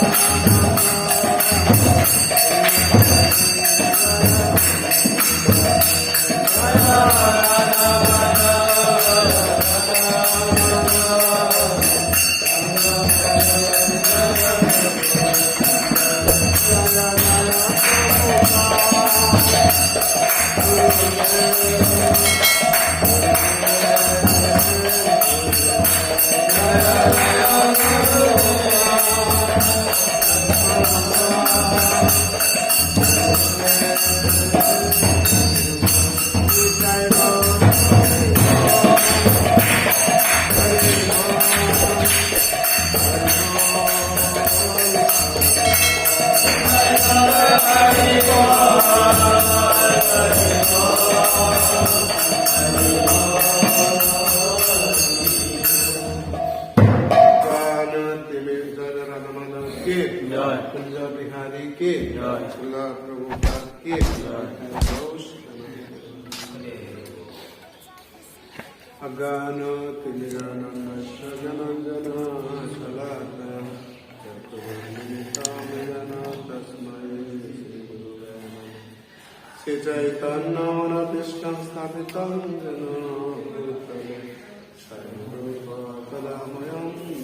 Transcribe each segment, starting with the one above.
Música शिला प्रभुपाद के अज्ञान तिमिरानन्दस्य जनञ्जन शलाकया चतुर्निमित्तामयन तस्मै श्रीगुरुवे नमः श्रीचैतन्यमनतिष्ठं स्थापितं जन भूतले सर्वकलामयं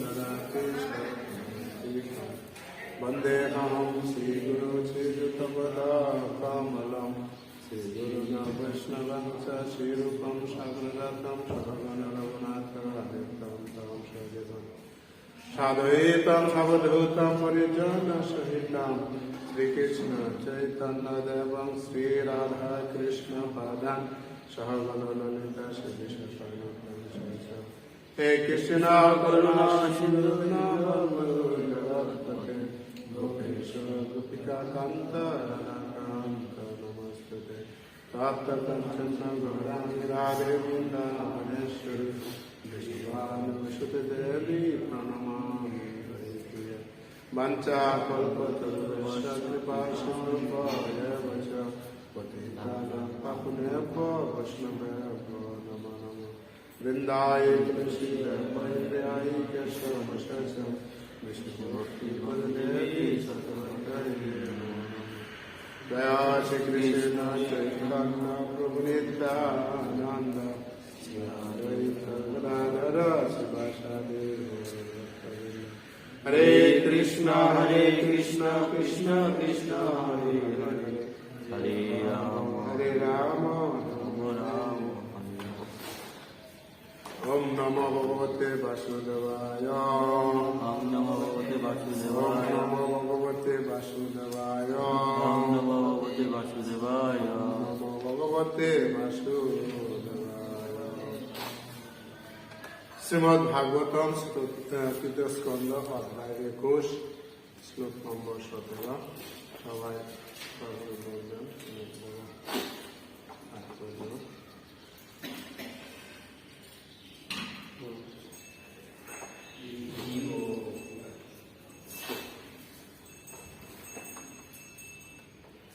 ददाति सर्वं श्रीगुरुना वैष्णवं च श्रीरूपं साग्रजातं सहगणरघुनाथराधितं तं सदेवम् साधयेतं सावधूतं परिजनसहितं श्रीकृष्ण चैतन्यदेवं श्रीराधा कृष्णपादान् सहगणललिता श्रीविशेषणं हे कृष्ण करुणा सिन्धु जगत्पते गोपेश गोपिका कान्त राधाकान्त नमस्ते प्राप्तकञ्चन भगवान्निरादेवीन्दावनेश्वर विश्वानवसुतदेवी प्रणमामि वञ्चाकल्पतरुपकृपाय वच पतितानपापुनेव वैष्णवेव नम नमः वृन्दाय कृषिधर्मैर्याय केशवशं विष्णुभक्तिपददेवी सकलदेवी दया श्री कृष्ण चैतन्य प्रभु नित्यानंद हरे कृष्णा हरे कृष्णा कृष्णा कृष्णा हरे हरे। हरे राम। हरे राम राम राम। ওম নমো ভগবতে বাসুদেবায়। ওম নমো ভগবতে বাসুদেবায়। ওম নমো ভগবতে বাসুদেবায়। ওম নমো ভগবতে বাসুদেবায়। ওম নমো ভগবতে বাসুদেবায়। শ্রীমদ ভাগবতম তৃতীয় অধ্যায় একুশ শ্লোক নম্বর সতেরো। সবাই সর্বজন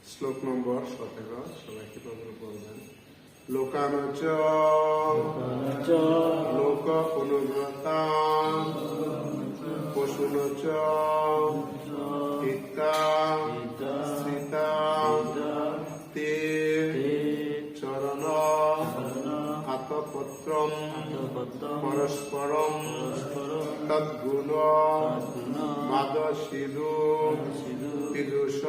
শ্লোক নম্বর সতেরো সবাই কীভাবে বলবেন লোকানুচ লোক অনুব্রতা পশুনচ পিতা সীতা তে চরণ আতপত্রম পরস্পরম তদ্গুণ মাদশিদু বিদুষ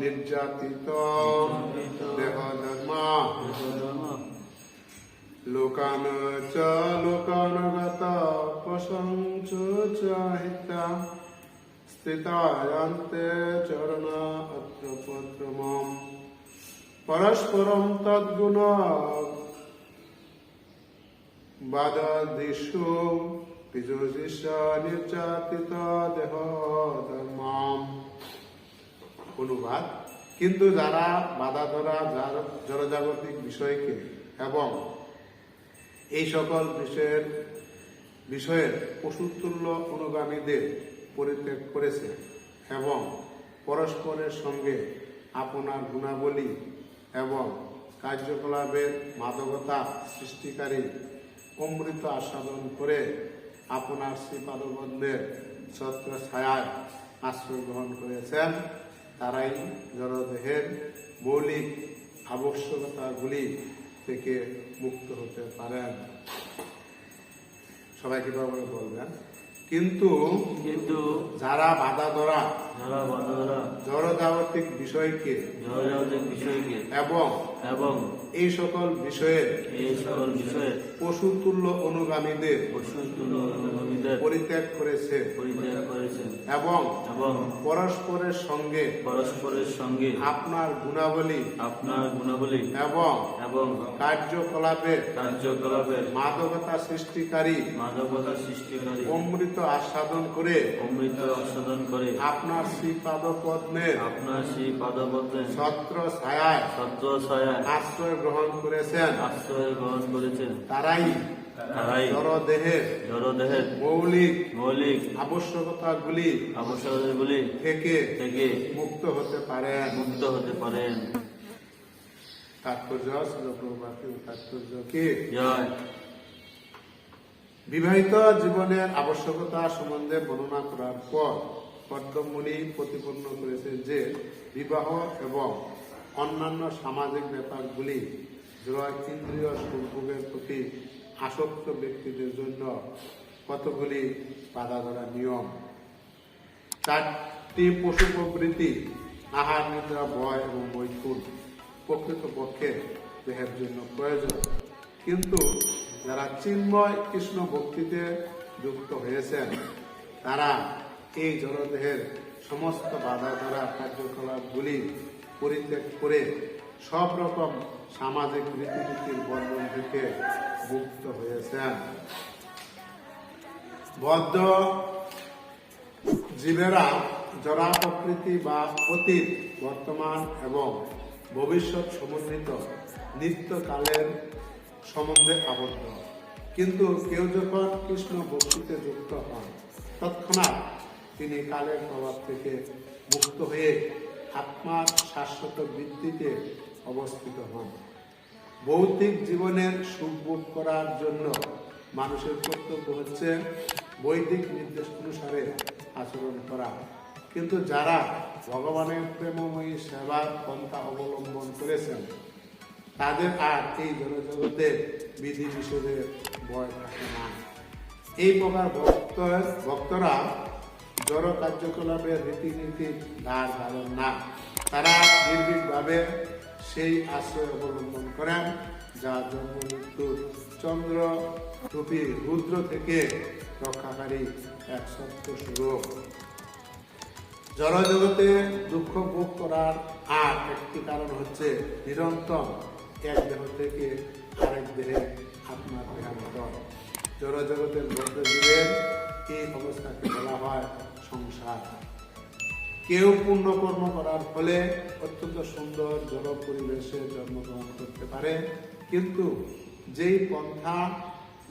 নির্যাতিত দেহধর্মা লোকান চ লোকানগত প্রশংসুচাহিতা স্থিতায়ান্তে চরণ অত্র পরস্পরম তদ্গুণ বাদাদিষু নির্যাতিত দেহ অনুবাদ, কিন্তু যারা বাধা ধরা জনজাগতিক বিষয়কে এবং এই সকল বিষয়ের বিষয়ের পশুতুল্য অনুগামীদের পরিত্যাগ করেছে এবং পরস্পরের সঙ্গে আপনার গুণাবলী এবং কার্যকলাপের মাদকতা সৃষ্টিকারী অমৃত আস্বাদন করে আপনার শ্রীপাদবন্ধের ছত্র ছায়ায় আশ্রয় গ্রহণ করেছেন। তারাই জড়দেহের মৌলিক আবশ্যকতাগুলি থেকে মুক্ত হতে পারেন। সবাই কীভাবে বলবেন কিন্তু কিন্তু যারা বাধা ধরা যারা বান্ধবরা জড়জাগতিক বিষয়কে জয়জাগতিক বিষয়কে এবং এবং এই সকল বিষয়ের এই সকল বিষয়ে পশুতুল্য অনুগামীদের পশুতুল্য অনুগামীদের পরিত্যাগ করেছে। পরিত্যাগ করেছেন এবং এবং পরস্পরের সঙ্গে পরস্পরের সঙ্গে আপনার গুণাবলী আপনার গুণাবলী এবং এবং কার্যকলাপের কার্যকলাপের মাদকতা সৃষ্টিকারী মাদকতা সৃষ্টিকারী অমৃত আস্বাদন করে অমৃত আস্বাদন করে আপনার শ্রীপাদ পদ্মের আপনার সেই পাদপদ্মে ছত্র ছায়ায় সত্য ছায়া আশ্রয় গ্রহণ করেছেন। আশ্রয় গ্রহণ করেছেন। তারাই তারাই জড়দেহের জড়দেহের মৌলিক মৌলিক আবশ্যকতাগুলি আবশ্যকতাগুলি থেকে থেকে মুক্ত হতে পারেন। মুক্ত হতে পারেন। তাৎপর্য তাৎপর্য কি? জয়। বিবাহিত জীবনের আবশ্যকতা সম্বন্ধে বর্ণনা করার পর পদ্মমণি প্রতিপন্ন করেছে যে বিবাহ এবং অন্যান্য সামাজিক ব্যাপারগুলি ইন্দ্রিয় সুভোগের প্রতি আসক্ত ব্যক্তিদের জন্য কতগুলি বাধা ধরা নিয়ম? চারটি পশু প্রবৃত্তি আহার, নিদ্রা, ভয় এবং বৈকুল প্রকৃতপক্ষে দেহের জন্য প্রয়োজন। কিন্তু যারা চিন্ময় কৃষ্ণ ভক্তিতে যুক্ত হয়েছেন, তারা এই জড়দেহের সমস্ত বাধা ধরা কার্যকলাপগুলি পরিত্যাগ করে সব রকম সামাজিক রীতিনীতির বন্ধন থেকে মুক্ত হয়েছেন। বদ্ধ জীবেরা জরা প্রকৃতি বা অতীত, বর্তমান এবং ভবিষ্যৎ সমন্বিত নিত্যকালের সম্বন্ধে আবদ্ধ। কিন্তু কেউ যখন কৃষ্ণ ভক্তিতে যুক্ত হন, তৎক্ষণাৎ তিনি কালের প্রভাব থেকে মুক্ত হয়ে আত্মার শাশ্বত বৃত্তিতে অবস্থিত হন। ভৌতিক জীবনের সুখ করার জন্য মানুষের কর্তব্য হচ্ছে বৈদিক নির্দেশ অনুসারে আচরণ করা। কিন্তু যারা ভগবানের প্রেমময়ী সেবার পন্থা অবলম্বন করেছেন, তাদের আর এই জনজগতে বিধি নিষেধের ভয় থাকে না। এই প্রকার ভক্ত ভক্তরা জড় কার্যকলাপের রীতিনীতির ধার ধারণ না। তারা নির্ভীকভাবে সেই আশ্রয় অবলম্বন করেন, যা জন্ম মৃত্যুর চন্দ্র টুপি রুদ্র থেকে রক্ষাকারী এক সত্য স্বরূপ জড়জগতে দুঃখ ভোগ করার আর একটি কারণ হচ্ছে নিরন্তর এক দেহ থেকে আরেক দেহে আত্মার দেহান্তর জড়জগতের মধ্যজীবের এই অবস্থাকে বলা হয় সংসার। কেউ পুণ্যকর্ম করার ফলে অত্যন্ত সুন্দর জল পরিবেশে জন্মগ্রহণ করতে পারে। কিন্তু যেই পন্থা,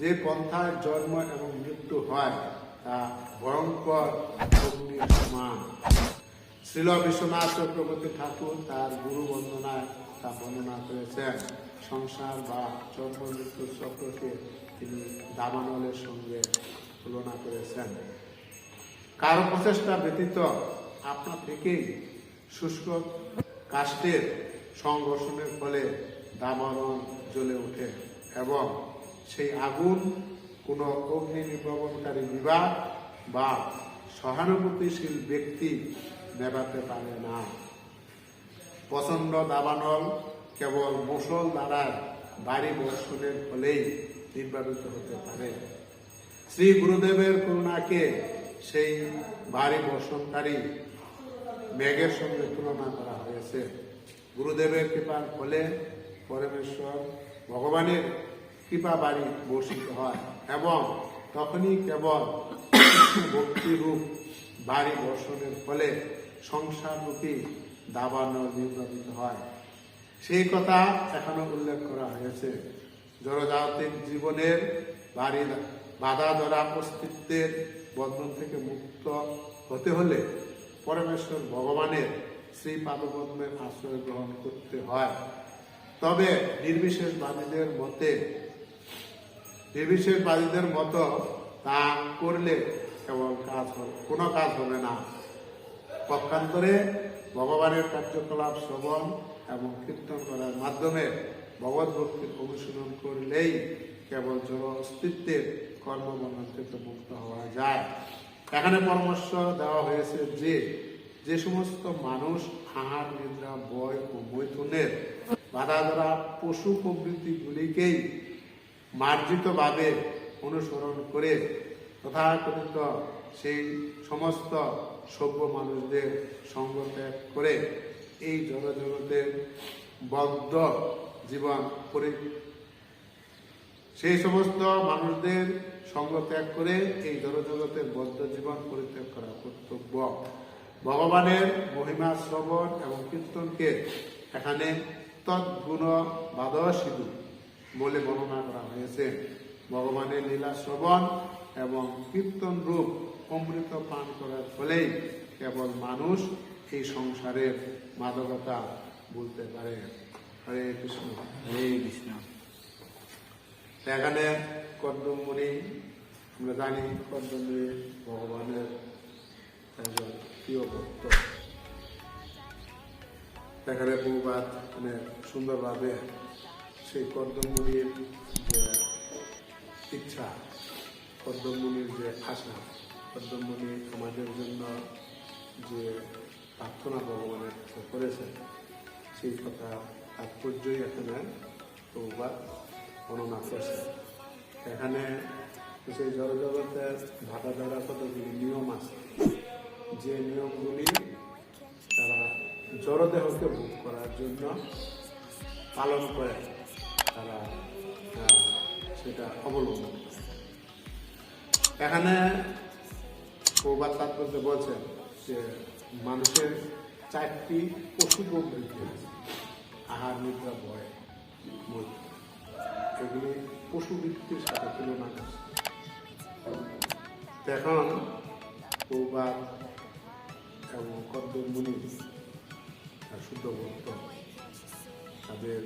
যে পন্থায় জন্ম এবং মৃত্যু হয়, তা ভয়ঙ্কর অগ্নির সমান। শ্রীল বিশ্বনাথ চক্রবর্তী ঠাকুর তার গুরু বন্দনায় তা বর্ণনা করেছেন। সংসার বা জন্ম মৃত্যুর চক্রকে তিনি দাবানলের সঙ্গে তুলনা করেছেন। কারও প্রচেষ্টা ব্যতীত আপনা থেকেই শুষ্ক কাষ্টের সংঘর্ষণের ফলে দাবানল জ্বলে ওঠে এবং সেই আগুন কোনো অগ্নি নির্বাপনকারী বিভাগ বা সহানুভূতিশীল ব্যক্তি নেভাতে পারে না। প্রচণ্ড দাবানল কেবল মুসল দ্বারা বাড়ি বর্ষণের ফলেই নির্বাপিত হতে পারে। শ্রী গুরুদেবের করুণাকে সেই ভারী বর্ষণকারী মেঘের সঙ্গে তুলনা করা হয়েছে। গুরুদেবের কৃপার ফলে পরমেশ্বর ভগবানের কৃপা বাড়ি বর্ষিত হয় এবং তখনই কেবল ভক্তিরূপ বাড়ি বর্ষণের ফলে সংসাররূপী দাবানল নির্বাচিত হয়। সেই কথা এখনও উল্লেখ করা হয়েছে। জড়জাগতিক জীবনের বাড়ি বাধা ধরা অস্তিত্বের বন্ধন থেকে মুক্ত হতে হলে পরমেশ্বর ভগবানের শ্রী পাদপদ্মের আশ্রয় গ্রহণ করতে হয়। তবে নির্বিশেষবাদীদের মতে, নির্বিশেষবাদীদের মতো তা করলে কেবল কাজ হবে, কোনো কাজ হবে না। পক্ষান্তরে ভগবানের কার্যকলাপ শ্রবণ এবং কীর্তন করার মাধ্যমে ভগবত ভক্তির অনুশীলন করলেই কেবল জড় অস্তিত্বের কর্মবন্ধন মুক্ত হওয়া যায়। এখানে পরামর্শ দেওয়া হয়েছে যে যে সমস্ত মানুষ আহার, নিদ্রা, বয় ও মৈথুনের বাধা ধরা পশু প্রবৃত্তিগুলিকেই মার্জিতভাবে অনুসরণ করে তথাকথিত সেই সমস্ত সভ্য মানুষদের সঙ্গ ত্যাগ করে এই জগজগতের বদ্ধ জীবন পরি সেই সমস্ত মানুষদের সঙ্গ ত্যাগ করে এই জড়জগতের বদ্ধ জীবন পরিত্যাগ করা কর্তব্য। ভগবানের মহিমা শ্রবণ এবং কীর্তনকে এখানে তৎগুণ সিধু বলে বর্ণনা করা হয়েছে। ভগবানের লীলা শ্রবণ এবং কীর্তন রূপ অমৃত পান করার ফলেই কেবল মানুষ এই সংসারের মাদকতা বলতে পারে। হরে কৃষ্ণ। হরে কৃষ্ণ। এখানে কর্দমণি আমরা জানি কর্দমণি ভগবানের একজন প্রিয় ভক্ত। এখানে বহুবাদ মানে সুন্দরভাবে সেই কর্দমণির যে ইচ্ছা কর্দমণির যে আশা কর্দমণি আমাদের জন্য যে প্রার্থনা ভগবানের করেছেন, সেই কথা তাৎপর্যই এখানে বহুবাদ বর্ণনা করছে এখানে সেই জড়জগতের ভাটা দ্বারা কতগুলি নিয়ম আছে? যে নিয়মগুলি তারা জড়দেহকে ভোগ করার জন্য পালন করে, তারা সেটা অবলম্বন করে। এখানে প্রবাদ তাৎপর্য বলছেন যে মানুষের চারটি পশু প্রবৃত্তি আছে। আহার, নিদ্রা, ভয়, মৈত্র। এগুলি পশুবৃত্তির সাথে তুলনা করছে। এখন প্রবাদ এবং কদ্মমুনি শুদ্ধ ভক্ত তাদের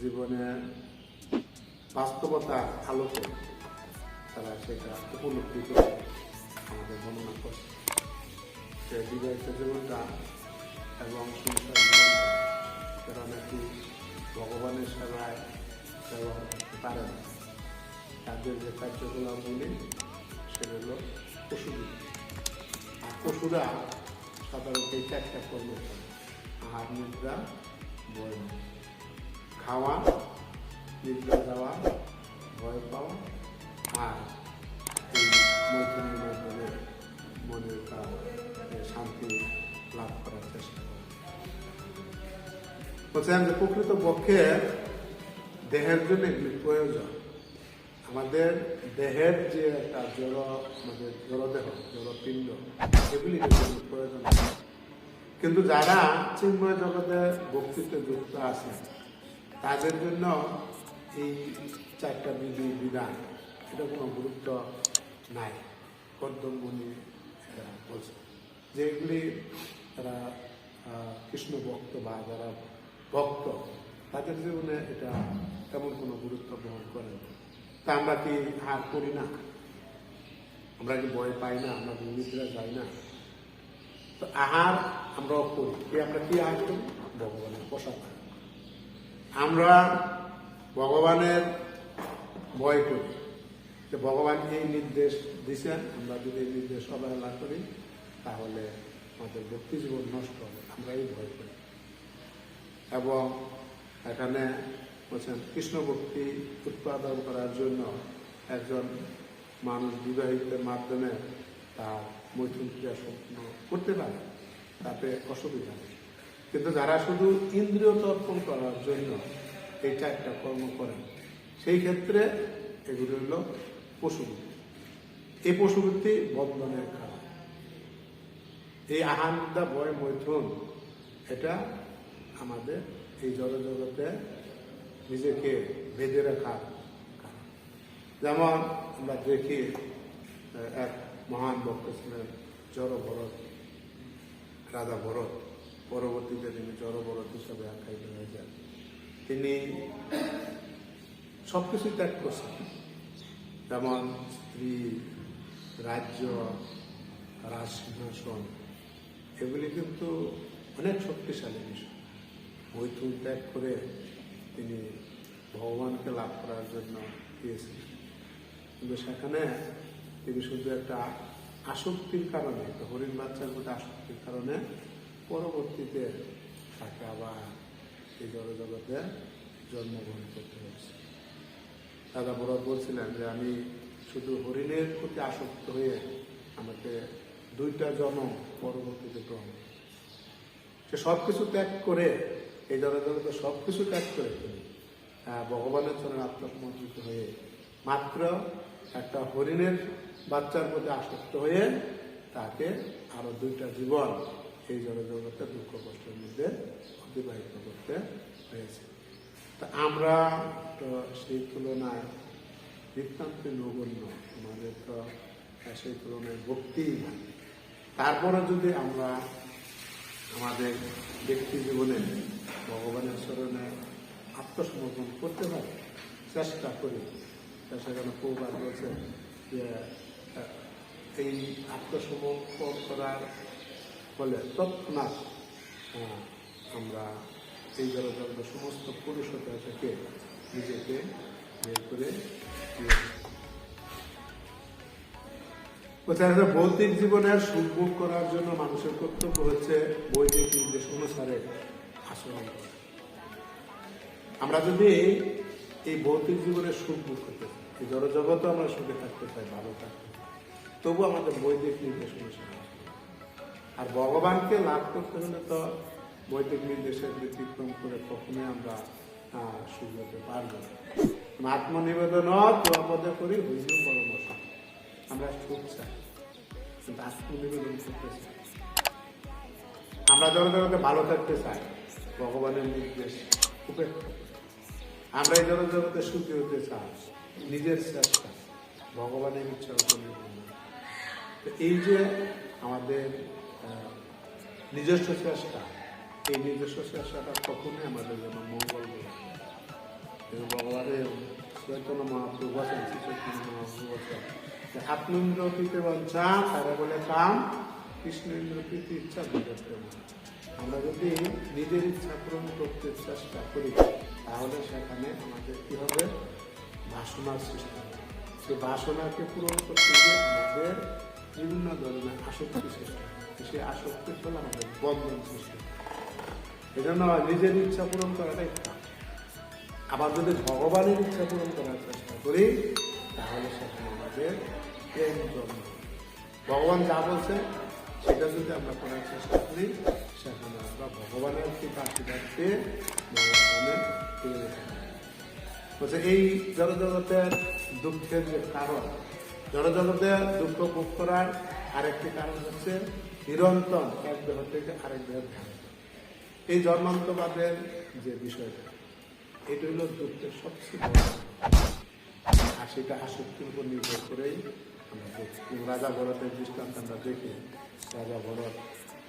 জীবনে বাস্তবতা আলোকে তারা সেটা উপলব্ধি করে আমাদের বর্ণনা করছে যে বিবাহিত জীবনটা এবং সংসার জীবনটা তারা নাকি ভগবানের সেবায় সেবা করতে পারে না তাদের যে কার্যকলাপগুলি সেটা হলো পশুবৃত্তি আর পশুরা সাধারণত এই চারটা কর্ম করে আহার নিদ্রা বয় খাওয়া নিদ্রা যাওয়া ভয় পাওয়া আর এই মৈথুনের মাধ্যমে মনের শান্তি লাভ করার চেষ্টা করা বলছেন যে প্রকৃত পক্ষে দেহের জন্য এগুলি প্রয়োজন, আমাদের দেহের যে একটা জড়, আমাদের জড়দেহ, জড়পিণ্ড, এগুলি প্রয়োজন কিন্তু যারা চিন্ময় জগতে বক্তৃত্বে যুক্ত আছে, তাদের জন্য এই চারটা বিধি, বিধান, এটা কোনো গুরুত্ব নাই। কর্দমগুলি বলছে যে এগুলি তারা কৃষ্ণ ভক্ত বা যারা ভক্ত তাদের জীবনে এটা তেমন কোনো গুরুত্ব বহন করে না। তা আমরা কি হার করি না? আমরা কি ভয় পাই না? আমরা নিদ্রা যাই না? তো আহার আমরাও করি। কি আমরা কি আহার করি? ভগবানের আহার। আমরা ভগবানের ভয় করি। যে ভগবান এই নির্দেশ দিছেন, আমরা যদি এই নির্দেশ অবহেলা করি, তাহলে আমাদের ভক্তি জীবন নষ্ট হবে। আমরা এই ভয় করি। এবং এখানে বলছেন কৃষ্ণ ভক্তি উৎপাদন করার জন্য একজন মানুষ বিবাহিতের মাধ্যমে তার মৈথুন ক্রিয়া সম্পূর্ণ করতে পারে, তাতে অসুবিধা নেই। কিন্তু যারা শুধু ইন্দ্রিয় তর্পণ করার জন্য এই চারটা কর্ম করেন, সেই ক্ষেত্রে এগুলো হলো পশুবৃত্তি। এই পশুবৃত্তি বন্ধনের কারণ। এই আহান্দা বয় মৈথুন, এটা আমাদের এই জড়জগতে নিজেকে বেঁধে কারণ। যেমন আমরা দেখি এক মহান ভক্ত ছিলেন জড় ভরত রাজা ভরত। পরবর্তীতে তিনি জড় ভরত হিসাবে আখ্যায়িত হয়ে যান তিনি সব সবকিছু ত্যাগ করছেন। যেমন স্ত্রী, রাজ্য, রাজসিংহাসন, এগুলি কিন্তু অনেক শক্তিশালী বিষয়। মৈথুন ত্যাগ করে তিনি ভগবানকে লাভ করার জন্য গিয়েছিলেন কিন্তু সেখানে তিনি শুধু একটা আসক্তির কারণে, একটা হরিণ বাচ্চার প্রতি আসক্তির কারণে পরবর্তীতে তাকে আবার এই জগতে জন্মগ্রহণ করতে হয়েছে। দাদা বরদ বলছিলেন যে, আমি শুধু হরিণের প্রতি আসক্ত হয়ে আমাকে দুইটা জন্ম পরবর্তীতে গ্রহণ সে সব কিছু ত্যাগ করে এই জগতে সব কিছু ত্যাগ করে তিনি আহ, ভগবানের চরণে আত্মসমর্পিত হয়ে মাত্র একটা হরিণের বাচ্চার প্রতি আসক্ত হয়ে তাকে আরও দুইটা জীবন এই জগতে দুঃখ কষ্টের মধ্যে অতিবাহিত করতে হয়েছে। তা আমরা তো সেই তুলনায় নিতান্ত নগণ্য। আমাদের তো সেই তুলনায় ভক্তিই নাই। তারপরে যদি আমরা আমাদের ব্যক্তি জীবনে ভগবানের স্মরণে আত্মসমর্পণ করতে পারি চেষ্টা করি। সেখানে প্রবাদ বলছে যে এই আত্মসমর্পণ করার ফলে তৎক্ষণাৎ আমরা এই জগতের সমস্ত পুরুষতা থেকে নিজেকে বের করে কোথায় ভৌতিক জীবনের সুখ করার জন্য মানুষের কর্তব্য হচ্ছে বৈদিক নির্দেশ অনুসারে আচরণ করা। আমরা যদি এই ভৌতিক জীবনের সুখ ভোগ করতে চাই, এই জড়জগতে আমরা সুখে থাকতে চাই, ভালো থাকতে তবু আমাদের বৈদিক নির্দেশ অনুসারে। আর ভগবানকে লাভ করতে হলে তো বৈদিক নির্দেশের ব্যতিক্রম করে কখনোই আমরা সুখ হতে পারব না। আত্মনিবেদন পদে করি হইল পরমশ আমরা সুখ চাই। আমরা ভালো থাকতে চাই, ভগবানের নির্দেশ আমরা এই জগৎ জগতে সুখী হতে চাই, নিজের চেষ্টা, ভগবানের ইচ্ছা তো এই যে আমাদের নিজস্ব চেষ্টা, এই নিজস্ব চেষ্টাটা কখনোই আমাদের জন্য মঙ্গল ভগবানের চৈতন্য মহাপ্রভু শ্রী চৈতন্য মহাপ্রভু যে আত্মেন্দ্র কৃতে বাঞ্ছা তারা বলে কাম কৃষ্ণেন্দ্র কৃতি ইচ্ছা বিগত আমরা যদি নিজের ইচ্ছা পূরণ করতে চেষ্টা করি, তাহলে সেখানে আমাদের কি হবে? বাসনার সৃষ্টি হবে। সেই বাসনাকে পূরণ করতে গিয়ে আমাদের বিভিন্ন ধরনের আসক্তি সৃষ্টি। সেই আসক্তির ফলে আমাদের বন্ধন সৃষ্টি এজন্য নিজের ইচ্ছা পূরণ করাটাই আবার যদি ভগবানের ইচ্ছা পূরণ করার চেষ্টা করি, তাহলে সেখানে প্রেম ভগবান যা বলছে, সেটা যদি আমরা করার চেষ্টা করি, সেখানে আমরা ভগবানের কৃপা, আশীর্বাদ পেয়ে। বলছে, এই জড়জগতের দুঃখের যে কারণ জড়জগতে দুঃখ ভোগ করার আরেকটি কারণ হচ্ছে নিরন্তর এক দেহ থেকে আরেক দেহ ধ্যান এই জন্মান্তবাদের যে বিষয়টা, এটা হলো দুঃখের সবচেয়ে আর সেটা আসক্তির উপর নির্ভর করেই আমরা দেখি এবং রাজা ভরতের দৃষ্টান্ত আমরা দেখি, রাজা ভরত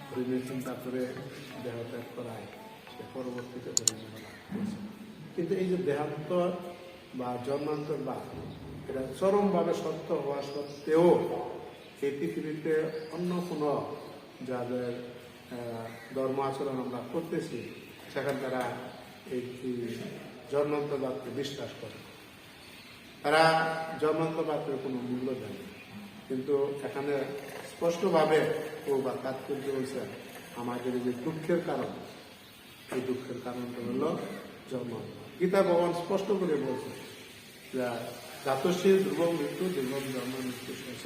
হরিণের চিন্তা করে দেহ ত্যাগ করায়, সে পরবর্তীতে লাভ কিন্তু এই যে দেহান্তর বা জন্মান্তর বা এটা চরমভাবে সত্য হওয়া সত্ত্বেও এই পৃথিবীতে অন্য কোনো যাদের ধর্ম আচরণ আমরা করতেছি, সেখানে তারা এই জন্মান্তবাদকে বিশ্বাস করে তারা জন্মান্ত জন্মান্তবাদের কোনো মূল্য দেয় কিন্তু এখানে স্পষ্টভাবে ও বা তাৎপর্য হয়েছে আমাদের যে দুঃখের কারণ। এই দুঃখের কারণটা হলো জন্মান্ত গীতা ভগবান স্পষ্ট করে বলছে যে জাতসী ধ্রুব মৃত্যু দুর্গম জন্ম মৃত্যু শেষ।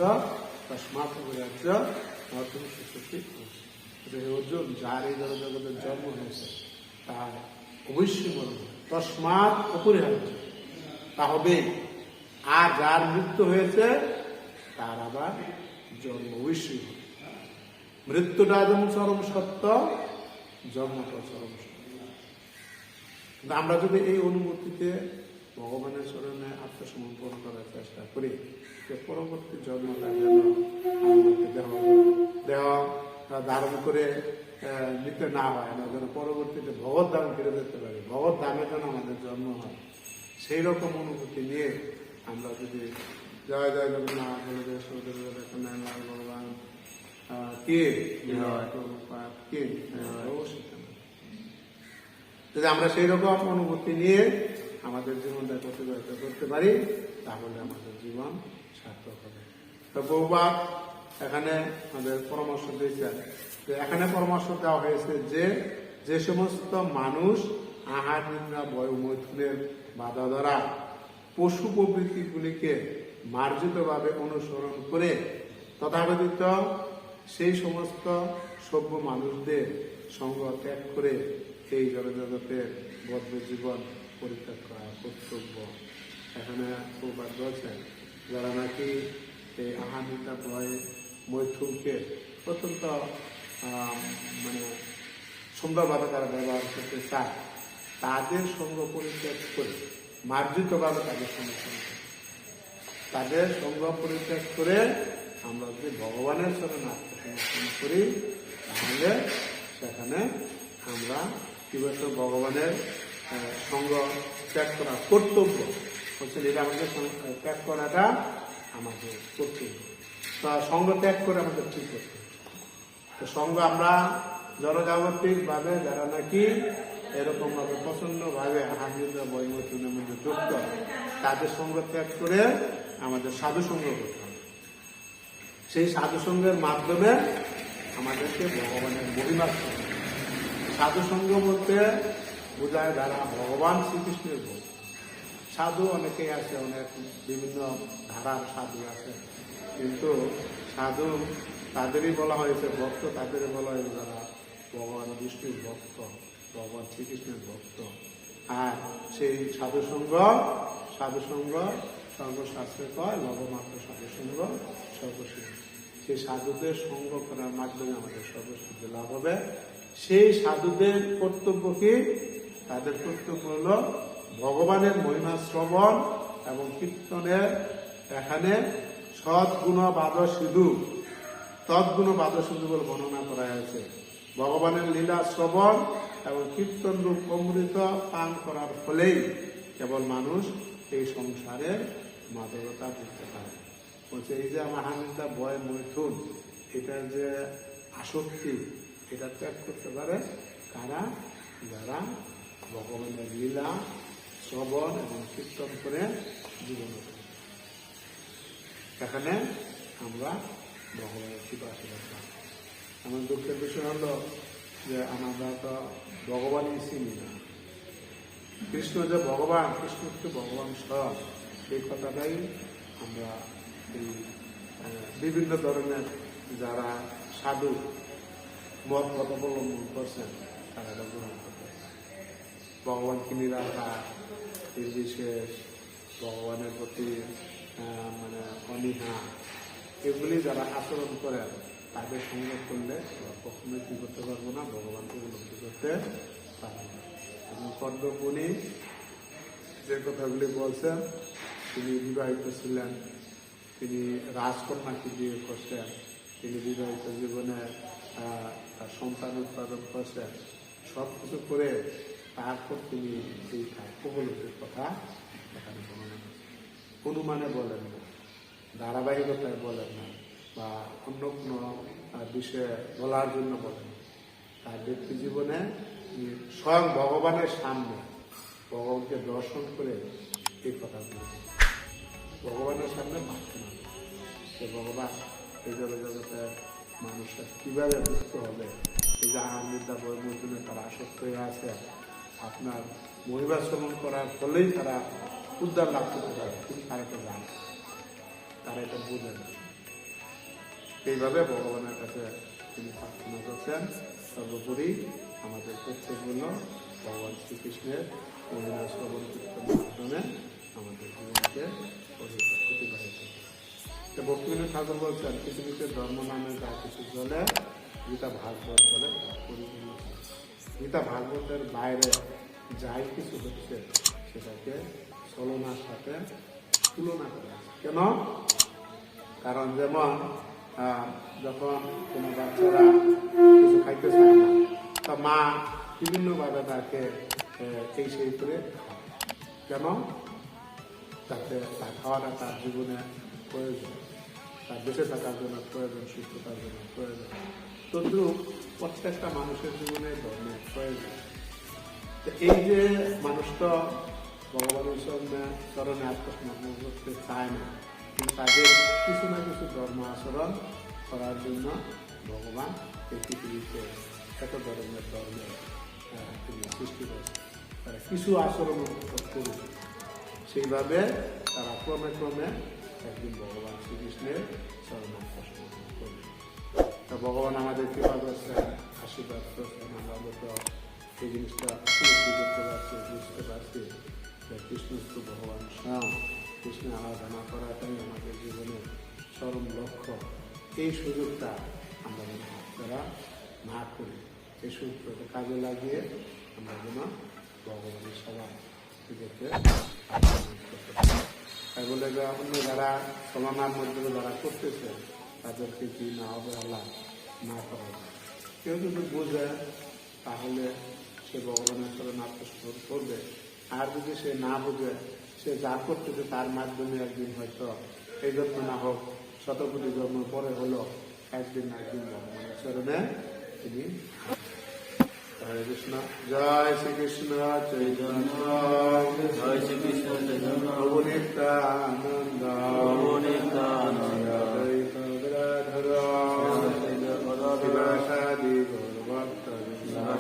তস্মাৎ রাজ্য নতুন অর্জুন, যার এই জগতের জন্ম হয়েছে, তার অবশ্যই মরণ হবে। তস্মাৎ অপরিহার্য। তা হবে আর যার মৃত্যু হয়েছে, তার আবার জন্ম অবশ্যই মৃত্যুটা যেমন চরম সত্য জন্মটা চরম সত্য। আমরা যদি এই অনুভূতিতে ভগবানের চরণে আত্মসমর্পণ করার চেষ্টা করি, যে পরবর্তী জন্মটা যেন দেহ দেহ ধারণ করে নিতে না হয়, না যেন পরবর্তীতে ভগৎ ধাম ফিরে যেতে পারি। ভগৎ ধামে যেন আমাদের জন্ম হয়। সেই রকম অনুভূতি নিয়ে আমরা যদি জয় জয় জগন্নাথ ভগবান আহ, কে প্রভুপাদ, কে অবশ্যই যদি আমরা সেই রকম অনুভূতি নিয়ে আমাদের জীবনটা অতিবাহিত করতে পারি তাহলে আমাদের জীবন সার্থক হবে। তো বহুবার এখানে আমাদের পরামর্শ দিয়েছেন তো এখানে পরামর্শ দেওয়া হয়েছে যে যে সমস্ত মানুষ আহার নিদ্রা বয় মৈথুনের বাধা দ্বারা পশু প্রবৃত্তিগুলিকে মার্জিতভাবে অনুসরণ করে তথাকথিত সেই সমস্ত সভ্য মানুষদের সঙ্গ ত্যাগ করে এই জগজগতের বদ্ধ জীবন পরিত্যাগ করা কর্তব্য। এখানে প্রবাদ রয়েছেন যারা নাকি এই আহানিতা ভয় মৈথুনকে অত্যন্ত মানে সুন্দরভাবে তারা ব্যবহার করতে চায়, তাদের সঙ্গ পরিত্যাগ করে মার্জিতভাবে তাদের সঙ্গ তাদের সঙ্গ পরিত্যাগ করে আমরা যদি ভগবানের চরণে আত্মসমর্পণ করি, তাহলে সেখানে আমরা কি বলছো ভগবানের সঙ্গ ত্যাগ করা কর্তব্য। হচ্ছে এটা আমাদের ত্যাগ করাটা আমাদের কর্তব্য। তা সঙ্গ ত্যাগ করে আমাদের ঠিক করতে। তো সঙ্গ আমরা জনজাগতিক ভাবে যারা নাকি এরকম ভাবে প্রচণ্ড ভাবে হাজির বৈমতুনের মধ্যে যুক্ত তাদের সঙ্গ ত্যাগ করে আমাদের সাধু সঙ্গ করতে হবে সেই সাধু সঙ্গের মাধ্যমে আমাদেরকে ভগবানের মহিমা সাধু সঙ্গ বলতে বোঝায় যারা ভগবান শ্রীকৃষ্ণের ভক্ত। সাধু অনেকেই আছে, অনেক বিভিন্ন ধারার সাধু আছে। কিন্তু সাধু তাদেরই বলা হয়েছে, ভক্ত তাদেরই বলা হয়েছে, যারা ভগবান বিষ্ণুর ভক্ত। ভগবান শ্রীকৃষ্ণের ভক্ত। আর সেই সাধুসঙ্গ সাধুসঙ্গ সর্বশাস্ত্রে কয় লবমাত্র সাধুসঙ্গ সর্বসিদ্ধ সেই সাধুদের সঙ্গ করার মাধ্যমে আমাদের সর্বসিদ্ধি লাভ হবে। সেই সাধুদের কর্তব্য কি? তাদের কর্তব্য হল ভগবানের মহিমা শ্রবণ এবং কীর্তনের এখানে সৎগুণ বাদ সিধু। তৎগুণ বাদ সিধু বলে বর্ণনা করা হয়েছে। ভগবানের লীলা শ্রবণ এবং কীর্তন রূপ অমৃত পান করার ফলেই কেবল মানুষ এই সংসারে মাদকতা বুঝতে পারে। বলছে, এই যে আমার হামিদা বয় মৈথুন, এটার যে আসক্তি, এটা ত্যাগ করতে পারে কারা? যারা ভগবানের লীলা, শ্রবণ এবং কীর্তন করে জীবন এখানে আমরা ভগবানের কৃপা। আমার দুঃখের বিষয় হলো যে আমরা তো ভগবানই চিনি না। কৃষ্ণ যে ভগবান, কৃষ্ণ হচ্ছে ভগবান স্বয়ং। এই কথাটাই আমরা এই বিভিন্ন ধরনের যারা সাধু মত পথ অবলম্বন করছেন, তারা এটা গ্রহণ করতে ভগবানকে নিরাকার নির্বিশেষ ভগবানের প্রতি মানে অনীহা, এগুলি যারা আচরণ করেন তাদের সঙ্গে করলে কখনোই কি করতে পারব না, ভগবানকে উপলব্ধি করতে পারব না এবং যে কথাগুলি বলছেন, তিনি বিবাহিত ছিলেন, তিনি রাজকন্যাকে বিয়ে করছেন, তিনি বিবাহিত জীবনে তার সন্তান উৎপাদন করছেন সব কিছু করে তারপর তিনি এই উপলব্ধির কথা এখানে করেছেন। অনুমানে বলেন না, ধারাবাহিকতায় বলেন না বা অন্য কোনো বিষয়ে বলার জন্য বলেন তার ব্যক্তি জীবনে স্বয়ং ভগবানের সামনে ভগবানকে দর্শন করে এই কথা বলেছেন ভগবানের সামনে মাথা না। যে ভগবান, এই জগতে মানুষের কীভাবে মুক্ত হবে? এই যে আনন্দিতা বৈমর্জনে তারা আসক্ত হয়ে আছে, আপনার মহিমা শ্রমণ করার ফলেই তারা উদ্ধার লাভ করতে পারে। কিন্তু তারা এটা জানে তারা এটা বুঝে না। এইভাবে ভগবানের কাছে তিনি প্রার্থনা করছেন। সর্বোপরি আমাদের প্রত্যেকগুলো ভগবান শ্রীকৃষ্ণের মহিলা শ্রবণ কীর্তনের মাধ্যমে আমাদের জীবনকে অতি- অতিবাহিত। তো ভক্তিবিনোদ ঠাকুর বলছেন, পৃথিবীতে ধর্ম নামে যা কিছু চলে, গীতা ভাগবত বলে পরিপূর্ণ গীতা ভাগবতের বাইরে যাই কিছু হচ্ছে, সেটাকে ছলনার সাথে তুলনা করা কেন? কারণ যেমন যখন কোনো বাচ্চারা কিছু খাইতে চায় না, তা মা বিভিন্নভাবে তাকে এই সেই করে কেন যাতে তার খাওয়াটা তার জীবনে প্রয়োজন। তার বেঁচে থাকার জন্য প্রয়োজন সুস্থতার জন্য প্রয়োজন। তদ্রুপ প্রত্যেকটা মানুষের জীবনে ধর্মের প্রয়োজন। তো এই যে মানুষটা ভগবানের চরণে আত্মসমর্পণ করতে চায় না কিন্তু তাদের কিছু না কিছু ধর্ম আচরণ করার জন্য ভগবান এই পৃথিবীতে এত ধরনের ধর্মের তিনি সৃষ্টি করেছেন। তারা কিছু আচরণ করুক। সেইভাবে তারা ক্রমে ক্রমে একদিন ভগবান শ্রীকৃষ্ণের শরণার্থ করবে। তা ভগবান আমাদের কৃপা করছেন, আশীর্বাদ করছেন, আমরা হয়তো এই জিনিসটা করতে পারছি, বুঝতে পারছি কৃষ্ণ ভগবান স্বয়ং কৃষ্ণের আরাধনা করাটাই আমাদের জীবনের চরম লক্ষ্য। এই সুযোগটা আমরা যেন হাতছাড়া না করি। এই সুযোগটাকে কাজে লাগিয়ে আমরা যেন ভগবানের নিজেকে তাই বলে যে অন্য যারা সমানার মধ্যে যারা করতেছে, তাদেরকে কি না আল্লাহ? না করা যায় কেউ যদি বোঝে, তাহলে সে ভগবানের সাথে আত্মস্মরণ করবে। আর যদি সে না বুঝে সে যা করতেছে তার মাধ্যমে একদিন হয়তো এই যত্ন না হোক শতকোটি জন্ম পরে হলো একদিন না একদিন ভগবানের চরণে তিনি? হরে কৃষ্ণ। জয় শ্রীকৃষ্ণ চৈতন্য জয় শ্রীকৃষ্ণ চৈতন্য প্রভু নিত্যানন্দ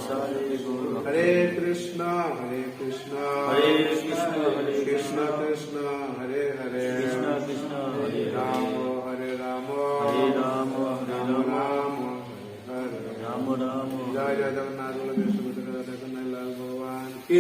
আশারি গুরু হরে কৃষ্ণ হরে কৃষ্ণ হরে কৃষ্ণ হরে কৃষ্ণ কৃষ্ণ হরে হরে কৃষ্ণ কৃষ্ণ হরে রাম হরে হরে রাম হরে রাম হরে রাম রাম রাম হরে হরে রাম রাম জয় জয় জগন্নাথ বলদেব সুভদ্রা রাধাকান্ত লাল ভগবান কি